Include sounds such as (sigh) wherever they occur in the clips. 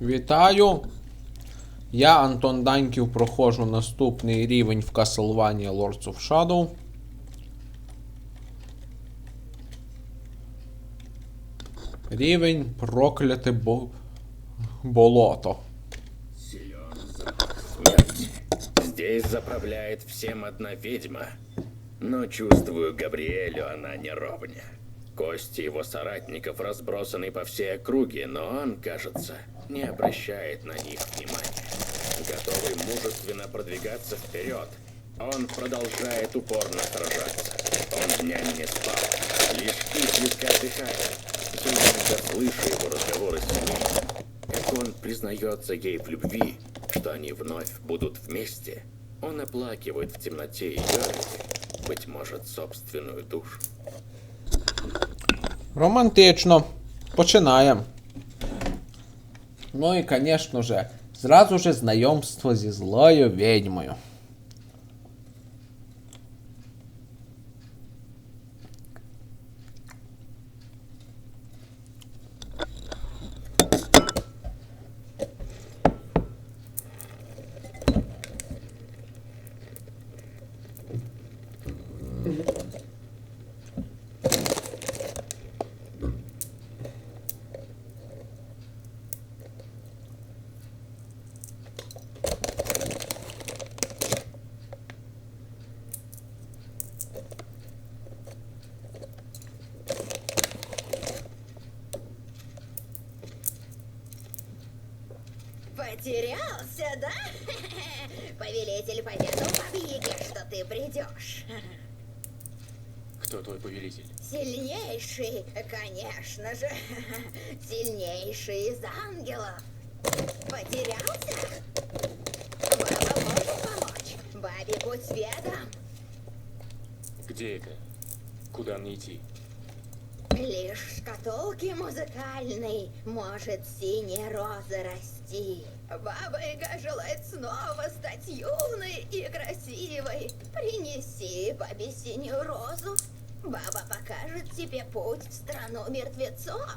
Вітаю! Я Антон Даньків проходжу наступний рівень в Castlevania Lords of Shadow. Рівень прокляте бо... болото. Здесь заправляет всем одна ведьма. Но чувствую, Габриэлю она не ровня. Кости его соратников разбросаны по всей округе, но он, кажется, не обращает на них внимания. Готовый мужественно продвигаться вперед, он продолжает упорно сражаться. Он днями не спал, лишь изредка отдыхает. Я иногда слышу его разговоры с ней, как он признается ей в любви, что они вновь будут вместе. Он оплакивает в темноте ее, быть может, собственную душу. Романтично. Починаємо. Ну і, звісно же, зразу же знайомство зі злою відьмою. Потерялся, да? (laughs) Повелитель поведал Бабьяге, что ты придешь. Кто твой повелитель? Сильнейший, конечно же. (laughs) Сильнейший из ангелов. Потерялся? Баба может помочь. Бабе будь светом. Где это? Куда мне идти? Лишь в шкатулке музыкальной может синяя роза расти. Баба Яга желает снова стать юной и красивой. Принеси бабе синюю розу. Баба покажет тебе путь в страну мертвецов.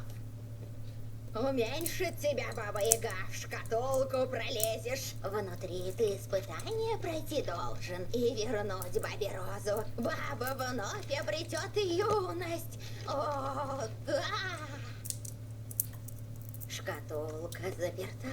Уменьшит тебя Баба Яга, в шкатулку пролезешь. Внутри ты испытание пройти должен и вернуть Бабе Розу. Баба вновь обретет юность. О, да! Шкатулка заперта.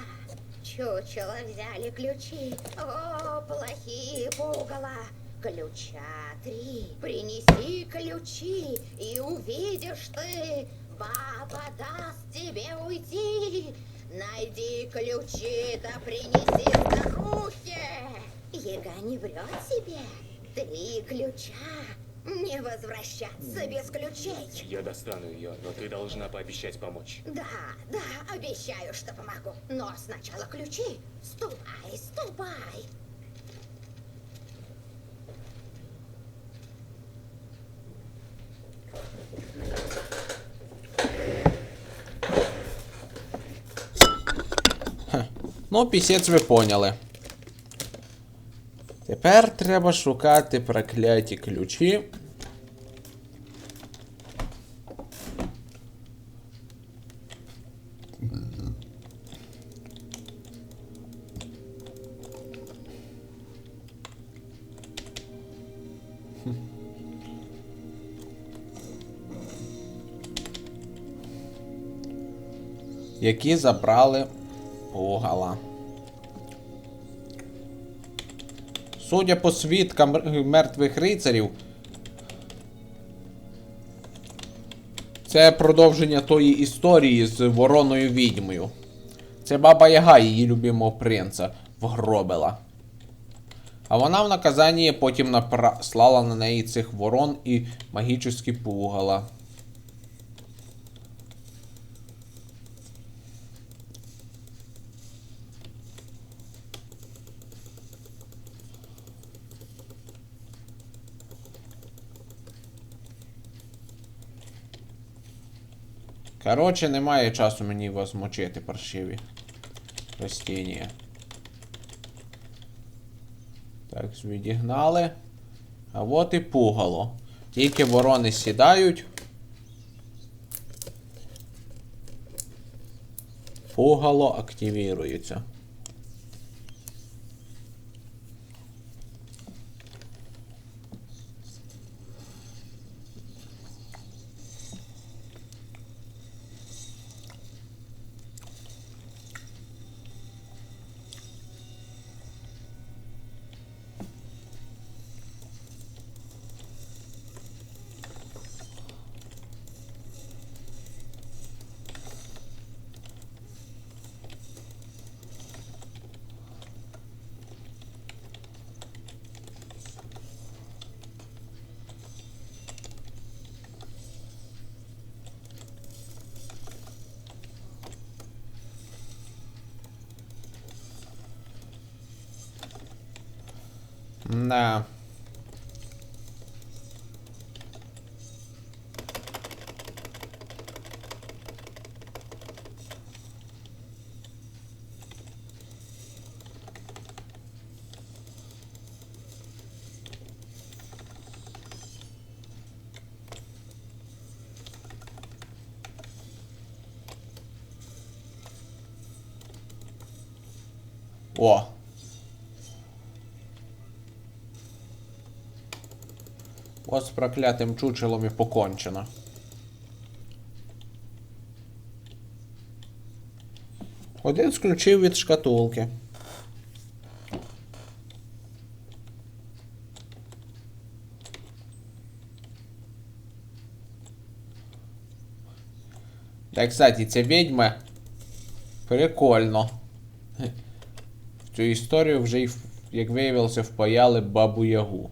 Чучело взяли ключи. О, плохие пугала. Ключа три. Принеси ключи, и увидишь ты, баба даст тебе уйти. Найди ключи, да принеси старухе. Яга не врет себе. Три ключа. Не возвращаться без ключей. Я достану ее, но ты должна пообещать помочь. Да, да, обещаю, что помогу. Но сначала ключи. Ступай, ступай. Ну, пісець ви поняли. Тепер треба шукати прокляті ключі. Які забрали пугала. Судя по свідкам мертвих рицарів, це продовження тої історії з вороною відьмою. Це баба Яга її любимого принца вгробила. А вона в наказанні потім наслала на неї цих ворон і магічні пугала. Коротше, немає часу мені вас мочити, паршиві. Ростіння. Так, відігнали. А от і пугало. Тільки ворони сідають. Пугало активірується. Да. О. От з проклятим чучелом і покончено. Один з ключів від шкатулки. Та, кстати, ця відьма прикольно. В цю історію вже, як виявилося, впаяли бабу Ягу.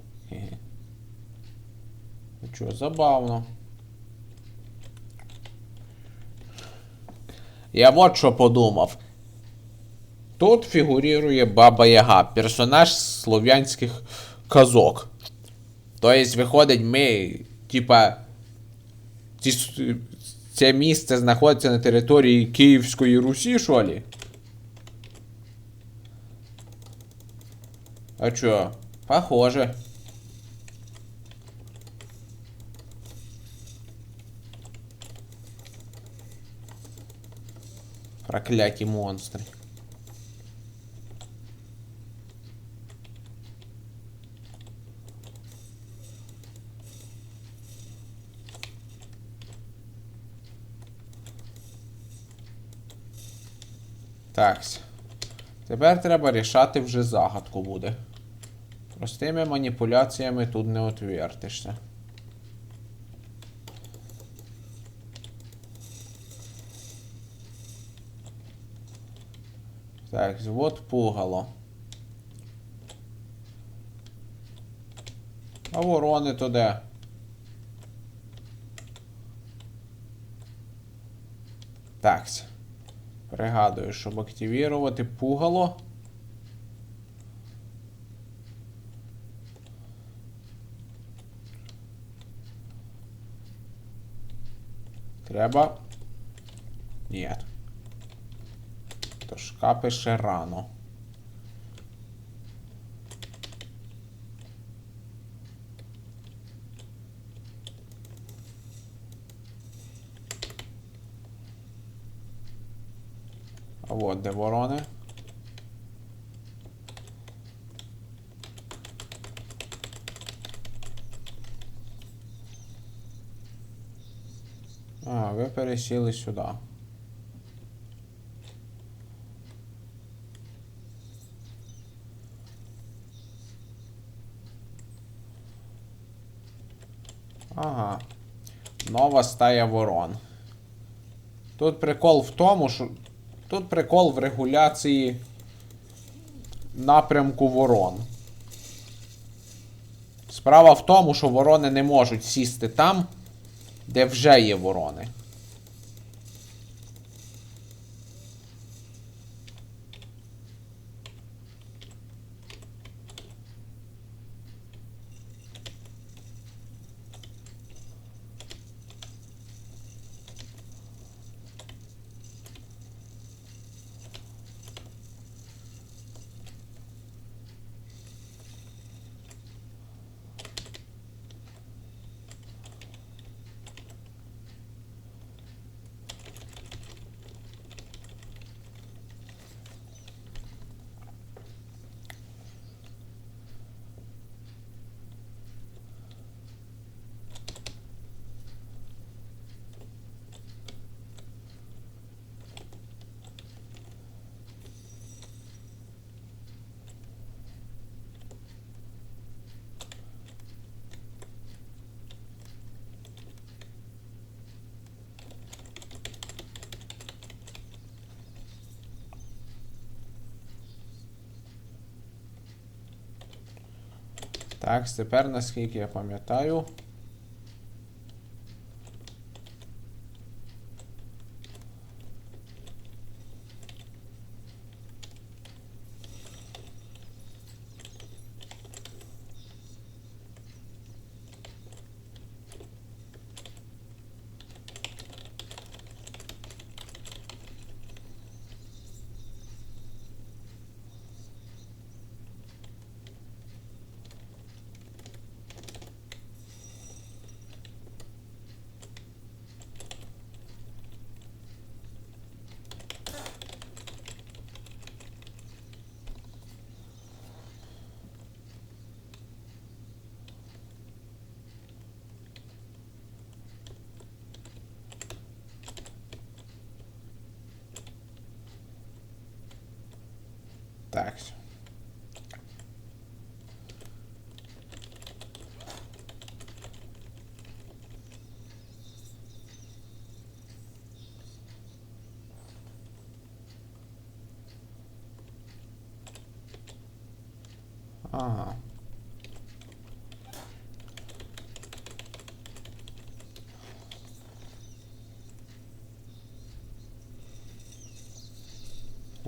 Чого, забавно. Я от що подумав. Тут фігурує Баба Яга, персонаж слов'янських казок. Тобто, виходить, ми, типа, це місце знаходиться на території Київської Русі, що ли? А чо? Похоже. Прокляті монстри. Такс. Тепер треба рішати вже загадку буде. Простими маніпуляціями тут не отвертишся. Так, вот пугало. А ворони то де? Так. Пригадую, щоб активувати пугало. Треба. Ні. То шкапи ще рано. От де ворони. А, ви пересіли сюди. Ага. Нова стая ворон. Тут прикол в тому, що. Тут прикол в регуляції напрямку ворон. Справа в тому, що ворони не можуть сісти там, де вже є ворони. Так, тепер, наскільки я пам'ятаю.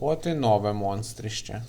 От і нове монстрище.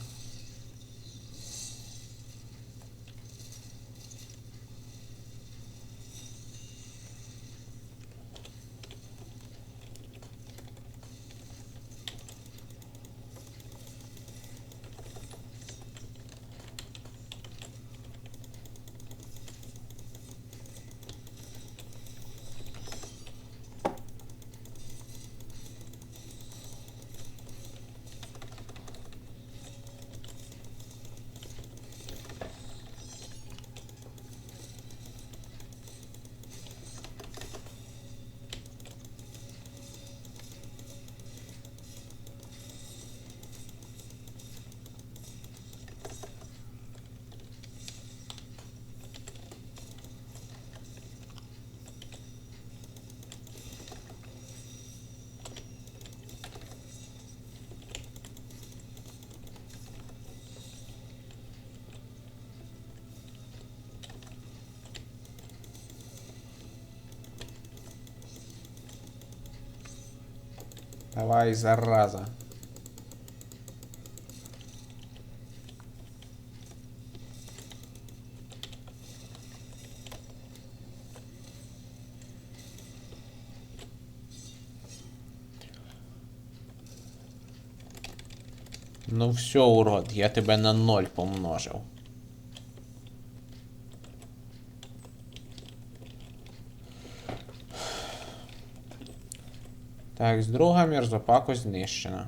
Давай, зараза. Ну все, урод, я тебе на ноль помножив. Так, друга мерзопакость знищена.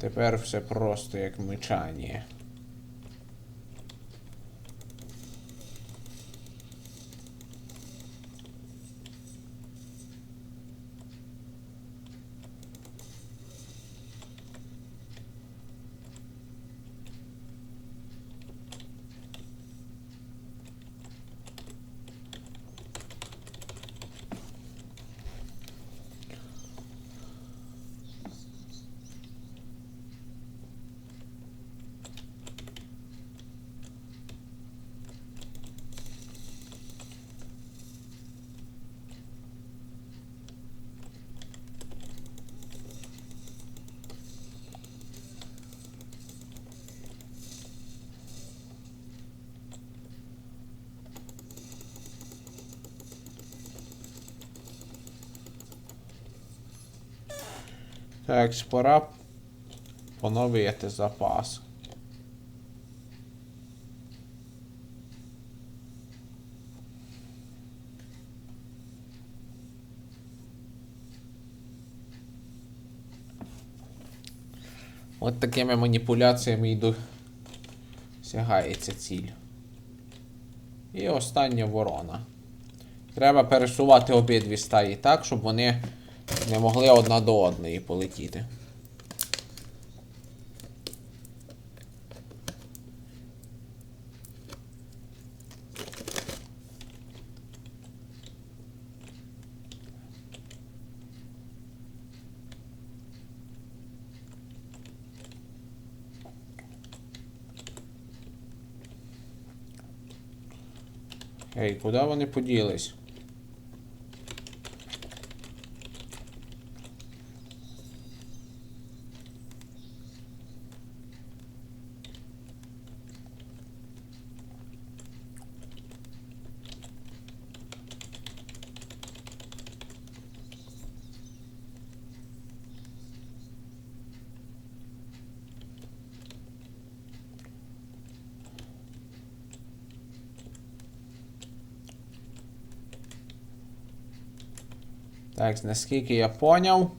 Тепер все просто як мичання. Так, пора Поновити запас. От такими маніпуляціями і досягається ціль. І остання ворона. Треба пересувати обидві стаї так, щоб вони не могли одна до одної полетіти. Ей, куди вони поділись? Так, наскільки я поняв.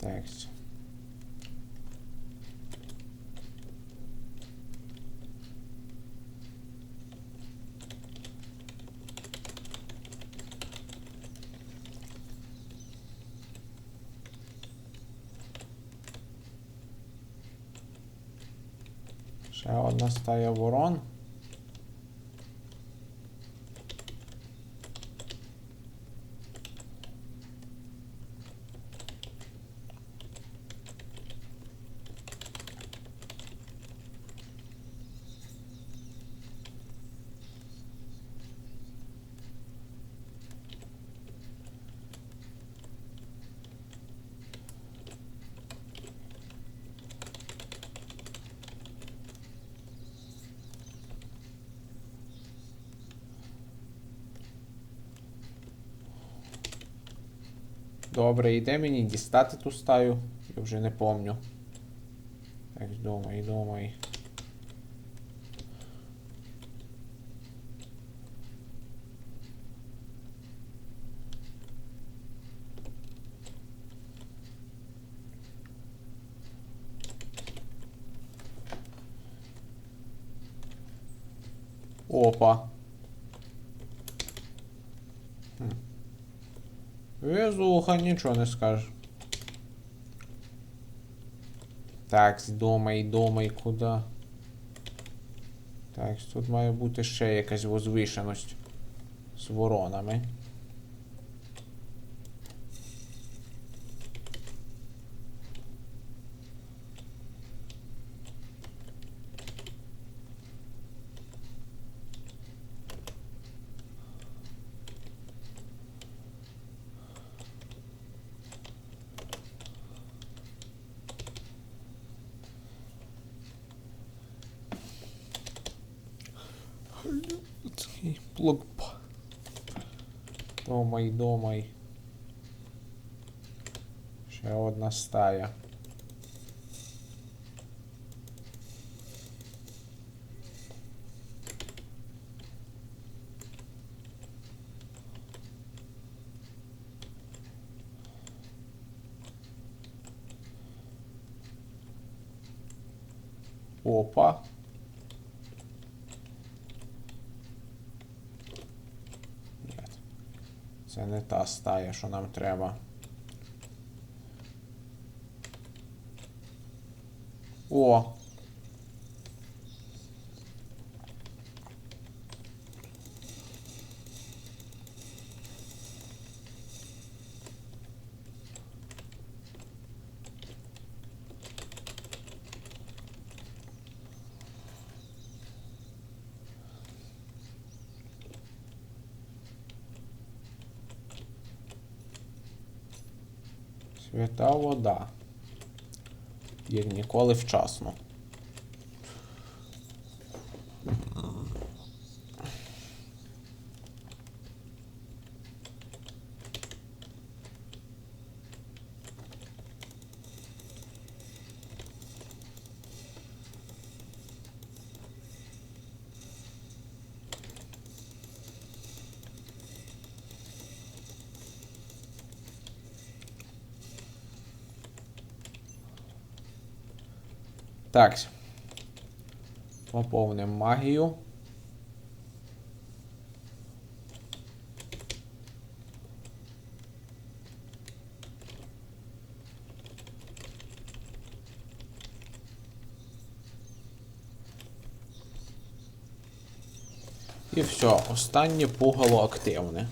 Так. Ще одна стая ворон. Добре, йде мені дістати ту стаю. Я вже не помню. Так, думай, думай. Опа. Везуха, нічого не скажеш. Так, думай, думай, куди. Так, тут має бути ще якась возвишеність з воронами. Думай. Ще одна стая. Опа. Ні. Це не та стая, що нам треба. О! Свята вода. Як ніколи вчасно. Так. Поповнимо магію. І все, останнє пугало активне.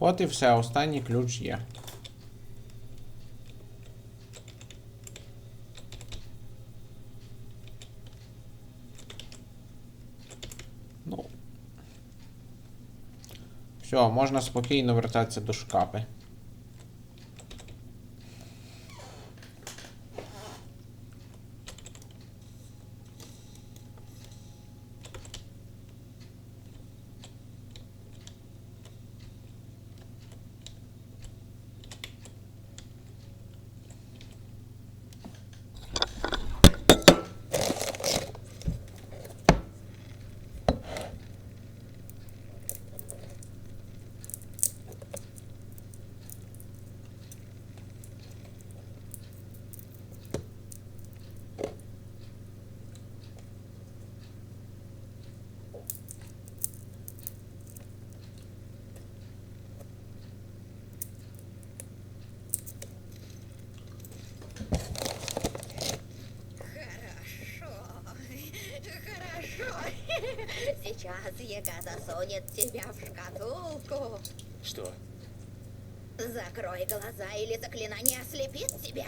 От і все, останній ключ є. Ну. Все, можна спокійно вертатися до шкапи. Сейчас Яга засунет тебя в шкатулку. Что? Закрой глаза, или заклинание ослепит тебя.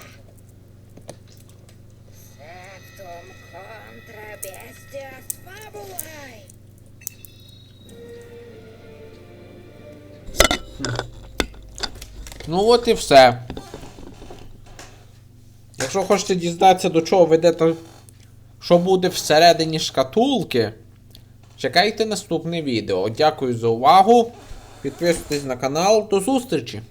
Сектум контра бестиас фабулай. Ну от і все. Якщо хочете дізнатися, до чого ведете, що буде всередині шкатулки, чекайте наступне відео. Дякую за увагу. Підписуйтесь на канал. До зустрічі!